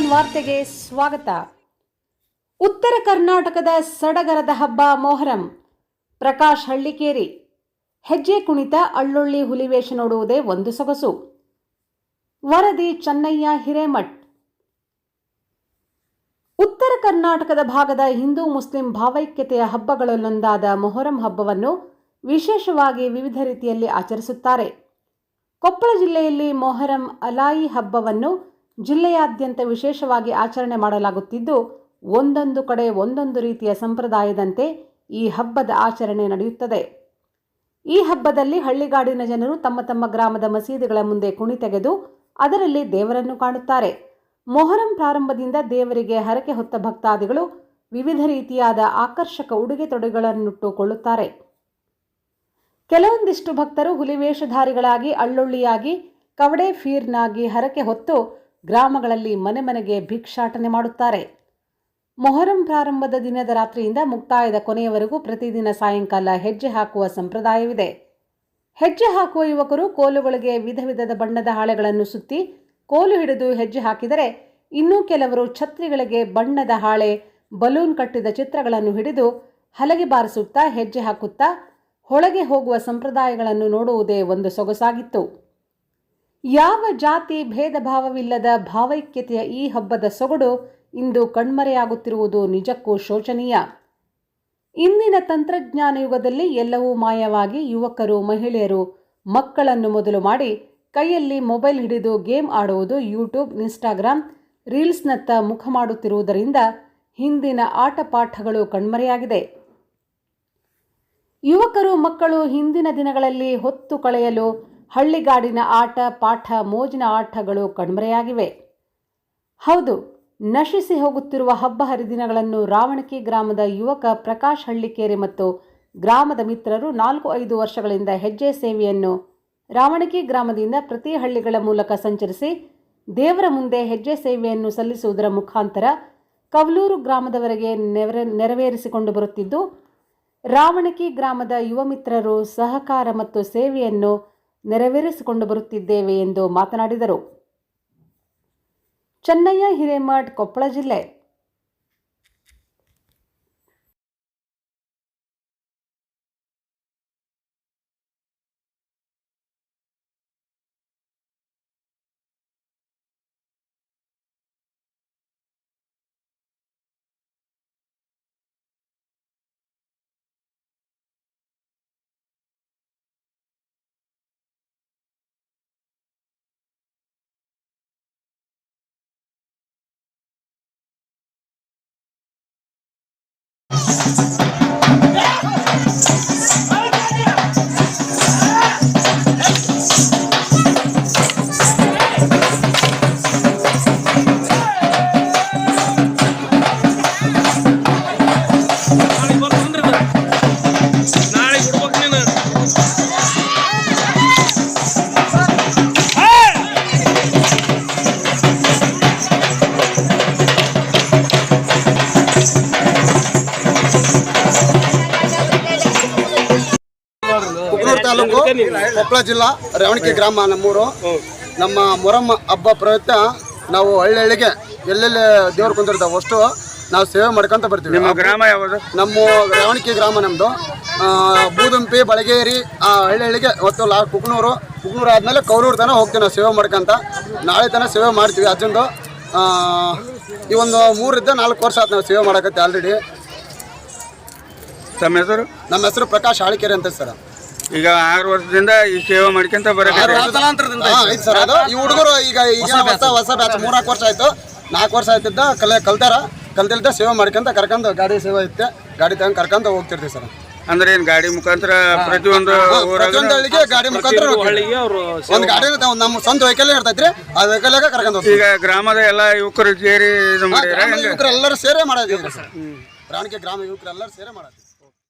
Nine ವಾರ್ತೆಗೆ ಸ್ವಾಗತ. ಉತ್ತರ ಕರ್ನಾಟಕದ ಸಡಗರದ ಹಬ್ಬ ಮೊಹರಂ. ಪ್ರಕಾಶ್ ಹಳ್ಳಿಕೇರಿ. ಹೆಜ್ಜೆ ಕುಣಿತ ಅಳ್ಳುಳ್ಳಿ ಹುಲಿವೇಷ ನೋಡುವುದೇ ಒಂದು ಸೊಗಸು. ವರದಿ ಚೆನ್ನಯ್ಯ ಹಿರೇಮಠ್. ಉತ್ತರ ಕರ್ನಾಟಕದ ಭಾಗದ ಹಿಂದೂ ಮುಸ್ಲಿಂ ಭಾವೈಕ್ಯತೆಯ ಹಬ್ಬಗಳಲ್ಲೊಂದಾದ ಮೊಹರಂ ಹಬ್ಬವನ್ನು ವಿಶೇಷವಾಗಿ ವಿವಿಧ ರೀತಿಯಲ್ಲಿ ಆಚರಿಸುತ್ತಾರೆ. ಕೊಪ್ಪಳ ಜಿಲ್ಲೆಯಲ್ಲಿ ಮೊಹರಂ ಅಲಾಯಿ ಹಬ್ಬವನ್ನು ಜಿಲ್ಲೆಯಾದ್ಯಂತ ವಿಶೇಷವಾಗಿ ಆಚರಣೆ ಮಾಡಲಾಗುತ್ತಿದ್ದು, ಒಂದೊಂದು ಕಡೆ ಒಂದೊಂದು ರೀತಿಯ ಸಂಪ್ರದಾಯದಂತೆ ಈ ಹಬ್ಬದ ಆಚರಣೆ ನಡೆಯುತ್ತದೆ. ಈ ಹಬ್ಬದಲ್ಲಿ ಹಳ್ಳಿಗಾಡಿನ ಜನರು ತಮ್ಮ ತಮ್ಮ ಗ್ರಾಮದ ಮಸೀದಿಗಳ ಮುಂದೆ ಕುಣಿ ತೆಗೆದು ಅದರಲ್ಲಿ ದೇವರನ್ನು ಕಾಣುತ್ತಾರೆ. ಮೊಹರಂ ಪ್ರಾರಂಭದಿಂದ ದೇವರಿಗೆ ಹರಕೆ ಹೊತ್ತ ಭಕ್ತಾದಿಗಳು ವಿವಿಧ ರೀತಿಯಾದ ಆಕರ್ಷಕ ಉಡುಗೆ ತೊಡೆಗಳನ್ನುಟ್ಟುಕೊಳ್ಳುತ್ತಾರೆ ಕೆಲವೊಂದಿಷ್ಟು ಭಕ್ತರು ಹುಲಿವೇಷಧಾರಿಗಳಾಗಿ ಅಳ್ಳುಳ್ಳಿಯಾಗಿ ಕವಡೆ ಫೀರ್ನಾಗಿ ಹರಕೆ ಹೊತ್ತು ಗ್ರಾಮಗಳಲ್ಲಿ ಮನೆ ಮನೆಗೆ ಭಿಕ್ಷಾಟನೆ ಮಾಡುತ್ತಾರೆ. ಮೊಹರಂ ಪ್ರಾರಂಭದ ದಿನದ ರಾತ್ರಿಯಿಂದ ಮುಕ್ತಾಯದ ಕೊನೆಯವರೆಗೂ ಪ್ರತಿದಿನ ಸಾಯಂಕಾಲ ಹೆಜ್ಜೆ ಹಾಕುವ ಸಂಪ್ರದಾಯವಿದೆ. ಹೆಜ್ಜೆ ಹಾಕುವ ಯುವಕರು ಕೋಲುಗಳಿಗೆ ವಿಧ ವಿಧದ ಬಣ್ಣದ ಹಾಳೆಗಳನ್ನು ಸುತ್ತಿ ಕೋಲು ಹಿಡಿದು ಹೆಜ್ಜೆ ಹಾಕಿದರೆ ಇನ್ನೂ ಕೆಲವರು ಛತ್ರಿಗಳಿಗೆ ಬಣ್ಣದ ಹಾಳೆ, ಬಲೂನ್ ಕಟ್ಟಿದ ಚಿತ್ರಗಳನ್ನು ಹಿಡಿದು ಹಲಗೆ ಬಾರಿಸುತ್ತಾ ಹೆಜ್ಜೆ ಹಾಕುತ್ತಾ ಹೊಳಗೆ ಹೋಗುವ ಸಂಪ್ರದಾಯಗಳನ್ನು ನೋಡುವುದೇ ಒಂದು ಸೊಗಸಾಗಿತ್ತು. ಯಾವ ಜಾತಿ ಭೇದ ಭಾವವಿಲ್ಲದ ಭಾವೈಕ್ಯತೆಯ ಈ ಹಬ್ಬದ ಸೊಗಡು ಇಂದು ಕಣ್ಮರೆಯಾಗುತ್ತಿರುವುದು ನಿಜಕ್ಕೂ ಶೋಚನೀಯ. ಇಂದಿನ ತಂತ್ರಜ್ಞಾನ ಯುಗದಲ್ಲಿ ಎಲ್ಲವೂ ಮಾಯವಾಗಿ ಯುವಕರು, ಮಹಿಳೆಯರು ಮಕ್ಕಳನ್ನು ಮೊದಲು ಮಾಡಿ ಕೈಯಲ್ಲಿ ಮೊಬೈಲ್ ಹಿಡಿದು ಗೇಮ್ ಆಡುವುದು, ಯೂಟ್ಯೂಬ್, ಇನ್ಸ್ಟಾಗ್ರಾಮ್ ರೀಲ್ಸ್ನತ್ತ ಮುಖ ಮಾಡುತ್ತಿರುವುದರಿಂದ ಹಿಂದಿನ ಆಟಪಾಠಗಳು ಕಣ್ಮರೆಯಾಗಿದೆ. ಯುವಕರು ಮಕ್ಕಳು ಹಿಂದಿನ ದಿನಗಳಲ್ಲಿ ಹೊತ್ತು ಕಳೆಯಲು ಹಳ್ಳಿಗಾಡಿನ ಆಟ, ಪಾಠ, ಮೋಜಿನ ಆಟಗಳು ಕಣ್ಮರೆಯಾಗಿವೆ. ಹೌದು, ನಶಿಸಿ ಹೋಗುತ್ತಿರುವ ಹಬ್ಬ ಹರಿದಿನಗಳನ್ನು ರಾವಣಕಿ ಗ್ರಾಮದ ಯುವಕ ಪ್ರಕಾಶ್ ಹಳ್ಳಿಕೇರಿ ಮತ್ತು ಗ್ರಾಮದ ಮಿತ್ರರು ನಾಲ್ಕು ಐದು ವರ್ಷಗಳಿಂದ ಹೆಜ್ಜೆ ಸೇವೆಯನ್ನು ರಾವಣಕಿ ಗ್ರಾಮದಿಂದ ಪ್ರತಿ ಹಳ್ಳಿಗಳ ಮೂಲಕ ಸಂಚರಿಸಿ ದೇವರ ಮುಂದೆ ಹೆಜ್ಜೆ ಸೇವೆಯನ್ನು ಸಲ್ಲಿಸುವುದರ ಮುಖಾಂತರ ಕವಲೂರು ಗ್ರಾಮದವರೆಗೆ ನೆರವೇ ನೆರವೇರಿಸಿಕೊಂಡು ಬರುತ್ತಿದ್ದು, ರಾವಣಕಿ ಗ್ರಾಮದ ಯುವ ಮಿತ್ರರು ಸಹಕಾರ ಮತ್ತು ಸೇವೆಯನ್ನು ನೆರವೇರಿಸಿಕೊಂಡು ಬರುತ್ತಿದ್ದೇವೆ ಎಂದು ಮಾತನಾಡಿದರು. ಚೆನ್ನಯ್ಯ ಹಿರೇಮಠ್ ಕೊಪ್ಪಳ ಜಿಲ್ಲೆ ಕೊಪ್ಪಳ ಜಿಲ್ಲಾ ರೇವಣಿಕೆ ಗ್ರಾಮ ನಮ್ಮೂರು. ನಮ್ಮ ಮೊರಮ್ಮ ಹಬ್ಬ ಪ್ರಯುಕ್ತ ನಾವು ಹಳ್ಳಿಗೆ ಎಲ್ಲೆಲ್ಲಿ ದೇವ್ರು ಕುಂದಿರ್ತಾವೆ ಅಷ್ಟು ನಾವು ಸೇವೆ ಮಾಡ್ಕೊಂತ ಬರ್ತೀವಿ. ನಿಮ್ಮ ಗ್ರಾಮ ಯಾವುದು? ನಮ್ಮ ರೇವಣಿಕೆ ಗ್ರಾಮ ನಮ್ಮದು ಬೂದುಂಪಿ ಬಳಗೇರಿ ಆ ಹಳ್ಳಿಗೆ ಮತ್ತು ಲಾ ಕುಕ್ನೂರು ಕುಕ್ನೂರು ಆದಮೇಲೆ ಕೌರೂರು ತನಕ ಹೋಗ್ತೀವಿ ನಾವು ಸೇವೆ ಮಾಡ್ಕೊಂತ. ನಾಳೆ ತನಕ ಸೇವೆ ಮಾಡ್ತೀವಿ ಅಜ್ಜಂದು ಆ, ಈ ಒಂದು ಮೂರಿಂದ ನಾಲ್ಕು ವರ್ಷ ಆಯ್ತು ನಾವು ಸೇವೆ ಮಾಡಕತ್ತೆ ಆಲ್ರೆಡಿ ನಮ್ಮ ಹೆಸರು? ನಮ್ಮ ಹೆಸರು ಪ್ರಕಾಶ್ ಹಾಳಿಕೆರೆ ಅಂತ ಸರ್. ಈಗ ಆರು ವರ್ಷದಿಂದ ಈ ಸೇವೆ ಮಾಡ್ಕೊಂತ ಐತ್ ಸರ್. ಅದು ಈ ಹುಡುಗರು ಈಗ ಈಗ ಹೊಸ ಹೊಸ ಬ್ಯಾಚ್ ಮೂರ್ನಾಲ್ಕು ವರ್ಷ ಆಯ್ತು. ನಾಲ್ಕು ವರ್ಷ ಆಯ್ತಿದ್ದ ಕಲೆ ಕಲ್ತಾರ. ಕಲ್ತಿಲ್ದ ಸೇವೆ ಮಾಡ್ಕೊಂತ ಕರ್ಕೊಂಡ್ ಗಾಡಿ ಸೇವೆ ಐತೆ ಗಾಡಿ ತಗೊಂಡ್ ಕರ್ಕೊಂತ ಹೋಗ್ತಿರ್ತೀವಿ ಸರ್. ಅಂದ್ರೆ ಏನ್ ಗಾಡಿ ಮುಖಾಂತರ ಪ್ರತಿಯೊಂದು ಊರಾಗ ಪ್ರತಿಯೊಂದು ಹಳ್ಳಿಗೆ ಗಾಡಿ ಮುಖಾಂತರ ಒಂದ್ ಅವರು ಒಂದು ಗಾಡಿ ನಮ್ಮ ಸ್ವಂತ ವೆಹಿಕಲ್ ಇರ್ತೈತ್ರಿ. ಆ ವೆಹಿಕಲ್ಯಾಗ ಕರ್ಕೊಂಡ್ ಹೋಗ್ತೀವಿ. ಈಗ ಗ್ರಾಮದ ಎಲ್ಲ ಯುವಕರು ಸೇರಿ ಇದು ಯುವಕರು ಎಲ್ಲರೂ ಸೇರೇ ಮಾಡೋದು ಸರ್. ಪ್ರಾಣಿಗೆ ಗ್ರಾಮ ಯುವಕರು ಎಲ್ಲರೂ ಸೇರೇ ಮಾಡೋದು